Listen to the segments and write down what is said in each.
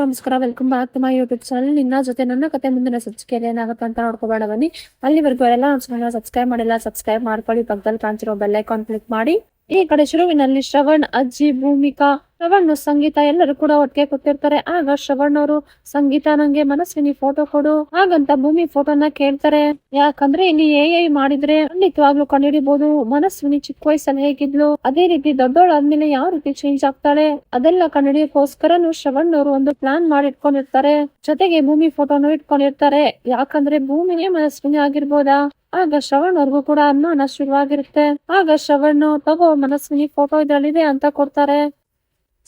ನಮಸ್ಕಾರ welcome back to my YouTube channel ನಿನ್ನ ಜೊತೆ ನನ್ನ ಕತೆ ಮುಂದಿನ ಸಂಚಿಕೆಯಲ್ಲಿ ಏನಾಗುತ್ತೆ ಅಂತ ನೋಡ್ಕೋಬೇಡ ಬನ್ನಿ. ಅಲ್ಲಿವರೆಗೂ ಎಲ್ಲ ನಮ್ಮ ಚಾನಲ್ ಸಬ್ಸ್ಕ್ರೈಬ್ ಮಾಡಿಲ್ಲ ಸಬ್ಸ್ಕ್ರೈಬ್ ಮಾಡ್ಕೊಳ್ಳಿ. ಪಕ್ಕದಲ್ಲಿ ಕಾಣ್ತಿರೋ ಬೆಲ್ ಐಕಾನ್ ಕ್ಲಿಕ್ ಮಾಡಿ. ಈ ಕಡೆ ಶುರುವಿನಲ್ಲಿ ಶ್ರವಣ್, ಅಜ್ಜಿ, ಭೂಮಿಕಾ ಶ್ರವಣ್ ಸಂಗೀತ ಎಲ್ಲರೂ ಕೂಡ ಒಟ್ಟಿಗೆ ಕೂತಿರ್ತಾರೆ. ಆಗ ಶ್ರವಣ್ ಅವರು ಸಂಗೀತ ನಂಗೆ ಮನಸ್ವಿನಿ ಫೋಟೋ ಕೊಡು, ಹಾಗಂತ ಭೂಮಿ ಫೋಟೋನ ಕೇಳ್ತಾರೆ. ಯಾಕಂದ್ರೆ ಇಲ್ಲಿ ಎ ಐ ಮಾಡಿದ್ರೆ ಖಂಡಿತವಾಗ್ಲೂ ಕಂಡುಹಿಡಿಬಹುದು ಮನಸ್ವಿನಿ ಚಿಕ್ಕ ವಯಸ್ಸಲ್ಲಿ ಹೇಗಿದ್ಲು? ಅದೇ ರೀತಿ ದೊಡ್ಡವಳಾದ್ಮೇಲೆ ಯಾವ ರೀತಿ ಚೇಂಜ್ ಆಗ್ತಾಳೆ? ಅದೆಲ್ಲ ಕಂಡುಹಿಡಿಯೋಕೋಸ್ಕರನು ಶ್ರವಣ್ ಅವರು ಒಂದು ಪ್ಲಾನ್ ಮಾಡಿ ಇಟ್ಕೊಂಡಿರ್ತಾರೆ ಜೊತೆಗೆ ಭೂಮಿ ಫೋಟೋನು ಇಟ್ಕೊಂಡಿರ್ತಾರೆ. ಯಾಕಂದ್ರೆ ಭೂಮಿನೇ ಮನಸ್ವಿನಿ ಆಗಿರ್ಬೋದಾ? ಆಗ ಶ್ರವಣ್ ಅವ್ರಿಗೂ ಕೂಡ ಅನುಮಾನ ಶುರುವಾಗಿರುತ್ತೆ. ಆಗ ಶ್ರವಣ್, ತಗೋ ಮನಸ್ವಿನಿ ಫೋಟೋ ಇದ್ರಲ್ಲಿದೆ ಅಂತ ಕೊಡ್ತಾರೆ.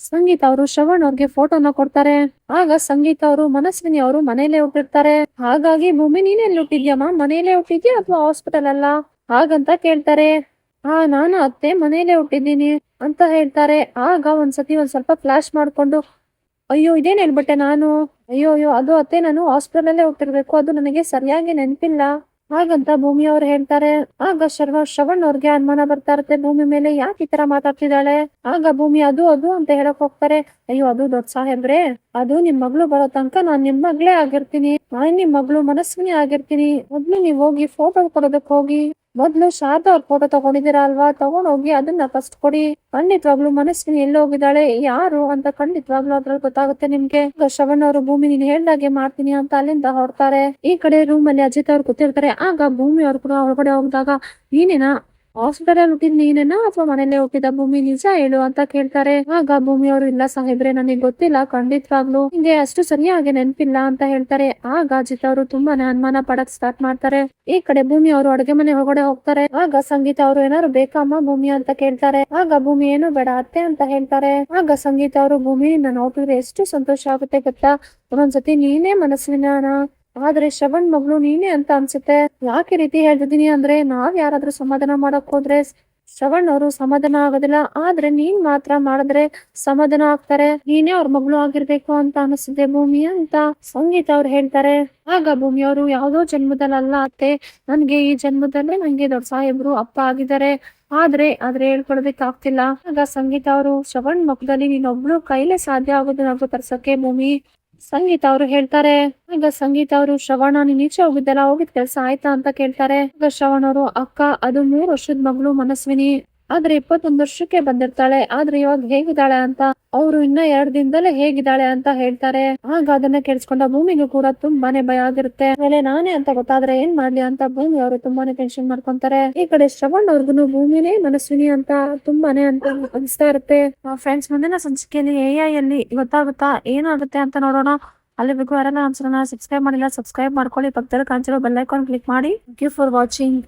ಸಂಗೀತ ಅವರು ಶ್ರವಣ್ ಅವ್ರಿಗೆ ಫೋಟೋನ ಕೊಡ್ತಾರೆ. ಆಗ ಸಂಗೀತ ಅವರು ಮನಸ್ವಿನಿ ಅವರು ಮನೇಲೆ ಹುಟ್ಟಿರ್ತಾರೆ. ಹಾಗಾಗಿ ಭೂಮಿ ನೀನೆಲ್ಲಿ ಹುಟ್ಟಿದ್ಯಮ್ಮ ಮನೇಲೆ ಹುಟ್ಟಿದ್ಯಾ ಅಥವಾ ಹಾಸ್ಪಿಟಲ್ ಅಲ್ಲ? ಹಾಗಂತ ಕೇಳ್ತಾರೆ. ಹಾ ನಾನು ಅತ್ತೆ ಮನೇಲೆ ಹುಟ್ಟಿದ್ದೀನಿ ಅಂತ ಹೇಳ್ತಾರೆ. ಆಗ ಒಂದ್ಸತಿ ಒಂದ್ ಸ್ವಲ್ಪ ಫ್ಲಾಶ್ ಮಾಡ್ಕೊಂಡು, ಅಯ್ಯೋ, ಇದೇನ್ ಹೇಳ್ಬಿಟ್ಟೆ ನಾನು? ಅಯ್ಯೋ ಅಯ್ಯೋ, ಅದು ಅತ್ತೆ ನಾನು ಹಾಸ್ಪಿಟಲ್ ಅಲ್ಲೇ ಹೋಗ್ತಿರ್ಬೇಕು ಅದು ನನಗೆ ಸರಿಯಾಗಿ ನೆನಪಿಲ್ಲ. ಹಾಗಂತ ಭೂಮಿ ಅವ್ರು ಹೇಳ್ತಾರೆ, ಆಗ ಶರ್ವ, ಶ್ರವಣ್ ಅವ್ರಿಗೆ ಅನುಮಾನ ಬರ್ತಾ ಇರುತ್ತೆ, ಭೂಮಿ ಮೇಲೆ ಯಾಕೆ ಈ ತರ ಮಾತಾಡ್ತಿದ್ದಾಳೆ? ಆಗ ಭೂಮಿ ಅದು ಅದು ಅಂತ ಹೇಳಕ್ ಹೋಗ್ತಾರೆ, ಅಯ್ಯೋ, ಅದು ದೊಡ್ಡ ಸಾಹೇಬ್ರೆ, ಅದು ನಿಮ್ ಮಗಳು ಬರೋ ತನಕ ನಾನ್ ನಿಮ್ ಮಗಳೇ ಆಗಿರ್ತೀನಿ, ನಾನ್ ನಿಮ್ ಮಗಳು ಮನಸ್ವಿನಿ ಆಗಿರ್ತೀನಿ, ಮೊದ್ಲು ನೀವ್ ಹೋಗಿ ಫೋಟೋ ಕೊಡೋದಕ್ ಹೋಗಿ. ಮೊದ್ಲು ಶಾರದಾ ಅವ್ರ ಫೋಟೋ ತಗೊಂಡಿದ್ದೀರ ಅಲ್ವಾ ತಗೊಂಡೋಗಿ ಅದನ್ನ ಫಸ್ಟ್ ಕೊಡಿ. ಖಂಡಿತವಾಗ್ಲು ಮನಸ್ವಿನಿ ಎಲ್ಲಿ ಹೋಗಿದ್ದಾಳೆ? ಯಾರು ಅಂತ ಖಂಡಿತವಾಗ್ಲು ಅದ್ರಲ್ಲಿ ಗೊತ್ತಾಗುತ್ತೆ ನಿಮ್ಗೆ. ಶ್ರವಣ್ ಅವರು ಭೂಮಿ ನೀನ್ ಹೇಳ್ದಾಗೆ ಮಾಡ್ತೀನಿ ಅಂತ ಅಲ್ಲಿಂದ ಹೊರಡ್ತಾರೆ. ಈ ಕಡೆ ರೂಮ್ ಅಲ್ಲಿ ಅಜಿತ್ ಅವ್ರು ಕೂತಿರ್ತಾರೆ. ಆಗ ಭೂಮಿ ಅವ್ರು ಕೂಡ ಒಳಗಡೆ ಹೋಗಿದಾಗ, ನೀನೇನಾ ಹಾಸ್ಪಿಟಲ್ ಹುಟ್ಟಿದ್ ನೀನೇನಾ ಅಥವಾ ಮನೇಲೆ ಹುಟ್ಟಿದ ಭೂಮಿ ನಿಜ ಹೇಳು ಅಂತ ಕೇಳ್ತಾರೆ. ಆಗ ಭೂಮಿ ಅವರು, ಇಲ್ಲ ಸಾಹೇಬ್ರೆ, ನನಗೆ ಗೊತ್ತಿಲ್ಲ, ಖಂಡಿತವಾಗ್ಲು ಹಿಂಗೆ ಅಷ್ಟು ಸರಿಯಾಗಿ ನೆನಪಿಲ್ಲ ಅಂತ ಹೇಳ್ತಾರೆ. ಆಗ ಅಜಿತ್ ಅವರು ತುಂಬಾನೇ ಅನುಮಾನ ಪಡಕ್ ಸ್ಟಾರ್ಟ್ ಮಾಡ್ತಾರೆ. ಈ ಕಡೆ ಭೂಮಿ ಅವರು ಅಡುಗೆ ಮನೆ ಹೊರಗಡೆ ಹೋಗ್ತಾರೆ. ಆಗ ಸಂಗೀತ ಅವರು ಏನಾರು ಬೇಕಮ್ಮ ಭೂಮಿ ಅಂತ ಕೇಳ್ತಾರೆ. ಆಗ ಭೂಮಿ, ಏನು ಬೇಡ, ಅತ್ತೆ ಅಂತ ಹೇಳ್ತಾರೆ. ಆಗ ಸಂಗೀತ ಅವರು, ಭೂಮಿ ನಾನು ನೋಡಿದ್ರೆ ಎಷ್ಟು ಸಂತೋಷ ಆಗುತ್ತೆ ಗೊತ್ತಾ? ಒಂದೊಂದ್ಸತಿ ನೀನೇ ಮನಸ್ಸಿನ ಆದ್ರೆ ಶ್ರವಣ್ ಮಗಳು ನೀನೇ ಅಂತ ಅನ್ಸುತ್ತೆ. ಯಾಕೆ ರೀತಿ ಹೇಳ್ತಿದ್ದೀನಿ ಅಂದ್ರೆ ನಾವ್ ಯಾರಾದ್ರೂ ಸಮಾಧಾನ ಮಾಡಕ್ ಹೋದ್ರೆ ಶ್ರವಣ್ ಅವರು ಸಮಾಧಾನ ಆಗೋದಿಲ್ಲ. ಆದ್ರೆ ನೀನ್ ಮಾತ್ರ ಮಾಡಿದ್ರೆ ಸಮಾಧಾನ ಆಗ್ತಾರೆ. ನೀನೇ ಅವ್ರ ಮಗಳು ಆಗಿರ್ಬೇಕು ಅಂತ ಅನಿಸಿದೆ ಭೂಮಿ ಅಂತ ಸಂಗೀತ ಅವ್ರು ಹೇಳ್ತಾರೆ. ಆಗ ಭೂಮಿ ಅವರು ಯಾವ್ದೋ ಜನ್ಮದಲ್ಲ ಅತ್ತೆ, ನನ್ಗೆ ಈ ಜನ್ಮದಲ್ಲೇ ನಂಗೆ ದೊಡ್ಡ ಸಾಹೇಬ್ರು, ಅಪ್ಪ ಆಗಿದ್ದಾರೆ. ಆದ್ರೆ ಆದ್ರೆ ಹೇಳ್ಕೊಡೋದಕ್ಕೆ ಆಗ್ತಿಲ್ಲ. ಆಗ ಸಂಗೀತ ಅವರು ಶ್ರವಣ್ ಮಗದಲ್ಲಿ ನೀನೊಬ್ಳು ಕೈಲೇ ಸಾಧ್ಯ ಆಗೋದು ನಾವು ತರ್ಸಕ್ಕೆ ಭೂಮಿ ಸಂಗೀತ ಅವರು ಹೇಳ್ತಾರೆ ಈಗ ಸಂಗೀತ ಅವರು, ಶ್ರವಣ ನೀನ್ ಈಚೆ ಹೋಗಿದ್ದೆಲ್ಲ, ಹೋಗಿದ್ ಕೆಲ್ಸ ಆಯ್ತಾ ಅಂತ ಕೇಳ್ತಾರೆ. ಈಗ ಶ್ರವಣ ಅವರು, ಅಕ್ಕ, ಅದು ಮೂರ್ ವರ್ಷದ ಮಗಳು ಮನಸ್ವಿನಿ. ಆದ್ರೆ ಇಪ್ಪತ್ತೊಂದು ವರ್ಷಕ್ಕೆ ಬಂದಿರ್ತಾಳೆ. ಆದ್ರೆ ಇವಾಗ ಹೇಗಿದ್ದಾಳೆ ಅಂತ ಅವರು ಇನ್ನ ಎರಡ್ ದಿನದಲ್ಲೇ ಹೇಗಿದ್ದಾಳೆ ಅಂತ ಹೇಳ್ತಾರೆ. ಆಗ ಅದನ್ನ ಕೇಳಿಸ್ಕೊಂಡ ಭೂಮಿಗೂ ಕೂಡ ತುಂಬಾನೇ ಭಯ ಆಗಿರುತ್ತೆ. ಆಮೇಲೆ ನಾನೇ ಅಂತ ಗೊತ್ತಾದ್ರೆ ಏನ್ ಮಾಡ್ಲಿ ಅಂತ ಭೂಮಿ ಅವರು ತುಂಬಾನೇ ಟೆನ್ಷನ್ ಮಾಡ್ಕೊಂತಾರೆ. ಈ ಕಡೆ ಶ್ರವಣ್ ಅವ್ರಿಗೂ ಭೂಮಿನೇ ಮನಸ್ವಿನಿ ಅಂತ ತುಂಬಾನೇ ಅಂತ ಅನಿಸ್ತಾ ಇರುತ್ತೆ. ಫ್ರೆಂಡ್ಸ್ ಮುಂದಿನ ಸಂಚಿಕೆಯಲ್ಲಿ ಎ ಐ ಅಲ್ಲಿ ಗೊತ್ತಾಗುತ್ತಾ, ಏನಾಗುತ್ತೆ ಅಂತ ನೋಡೋಣ. ಅಲ್ಲಿ ಬೇಕು ಚಾನಲ್ ಸಬ್ಸ್ಕ್ರೈಬ್ ಮಾಡಿಲ್ಲ ಸಬ್ಸ್ಕ್ರೈಬ್ ಮಾಡ್ಕೊಳ್ಳಿ. ಪಕ್ಕದಲ್ಲಿ ಕಾಣಿಸಿರೋ ಐಕಾನ್ ಕ್ಲಿಕ್ ಮಾಡಿ. Thank you for watching